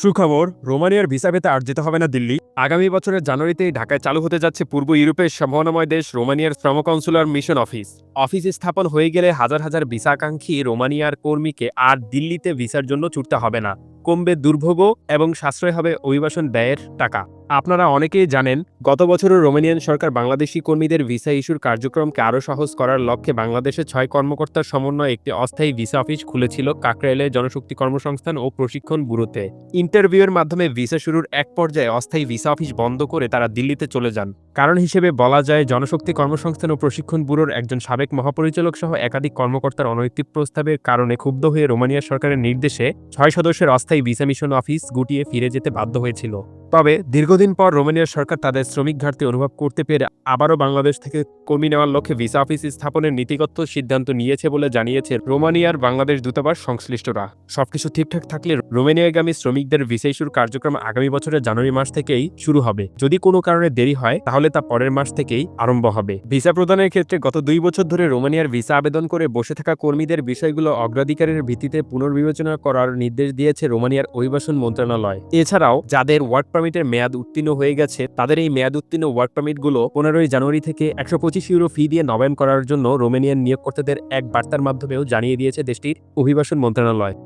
সুখবর, রোমানিয়ার ভিসা পেতে আর যেতে হবে না দিল্লি। আগামী বছরের জানুয়ারিতে ঢাকায় চালু হতে যাচ্ছে পূর্ব ইউরোপের সম্ভাবনাময় দেশ, রোমানিয়ার শ্রম কনসুলার মিশন অফিস। অফিস স্থাপন হয়ে গেলে হাজার হাজার ভিসাকাঙ্ক্ষী রোমানিয়ার কর্মীকে আর দিল্লিতে ভিসার জন্য ছুটতে হবে না। কমবে দুর্ভোগ এবং সাশ্রয় হবে অভিবাসন ব্যয়ের টাকা। আপনারা অনেকেই জানেন, গত বছরও রোমানিয়ান সরকার বাংলাদেশি কর্মীদের ভিসা ইস্যুর কার্যক্রমকে আরও সহজ করার লক্ষ্যে বাংলাদেশের ছয় কর্মকর্তার সমন্বয়ে একটি অস্থায়ী ভিসা অফিস খুলেছিল কাকরাইলে জনশক্তি কর্মসংস্থান ও প্রশিক্ষণ ব্যুরোতে। ইন্টারভিউয়ের মাধ্যমে ভিসা শুরুর এক পর্যায়ে অস্থায়ী ভিসা অফিস বন্ধ করে তারা দিল্লিতে চলে যান। কারণ হিসেবে বলা যায়, জনশক্তি কর্মসংস্থান ও প্রশিক্ষণ ব্যুরোর একজন সাবেক মহাপরিচালক সহ একাধিক কর্মকর্তার অনৈতিক প্রস্তাবের কারণে ক্ষুব্ধ হয়ে রোমানিয়া সরকারের নির্দেশে ছয় সদস্যের অস্থায়ী ভিসা মিশন অফিস গুটিয়ে ফিরে যেতে বাধ্য হয়েছিল। তবে দীর্ঘদিন পর রোমানিয়ার সরকার তাদের শ্রমিক ঘাটতি অনুভব করতে পেরে আবারও বাংলাদেশ থেকে কর্মী নেওয়ার লক্ষ্যে ভিসা অফিস স্থাপনের নীতিগত সিদ্ধান্ত নিয়েছে বলে জানিয়েছে রোমানিয়ার বাংলাদেশ দূতাবাস সংশ্লিষ্টরা। সবকিছু ঠিকঠাক থাকলে রোমানিয়াগামী শ্রমিকদের ভিসা ইস্যুর কার্যক্রম আগামী বছরের জানুয়ারি মাস থেকেই শুরু হবে। যদি কোনো কারণে দেরি হয়, তাহলে তা পরের মাস থেকেই আরম্ভ হবে। ভিসা প্রদানের ক্ষেত্রে গত দুই বছর ধরে রোমানিয়ার ভিসা আবেদন করে বসে থাকা কর্মীদের বিষয়গুলো অগ্রাধিকারের ভিত্তিতে পুনর্বিবেচনা করার নির্দেশ দিয়েছে রোমানিয়ার অভিবাসন মন্ত্রণালয়। এছাড়াও, যাদের ওয়ার্ক পারমিটের মেয়াদ উত্তীর্ণ হয়ে গেছে, তাদের এই মেয়াদ উত্তীর্ণ ওয়ার্ক পারমিটগুলো পনেরোই জানুয়ারি থেকে একশো পঁচিশ ইউরো ফি দিয়ে নবায়ন করার জন্য রোমেনিয়ান নিয়োগকর্তাদের এক বার্তার মাধ্যমেও জানিয়ে দিয়েছে দেশটির অভিবাসন মন্ত্রণালয়।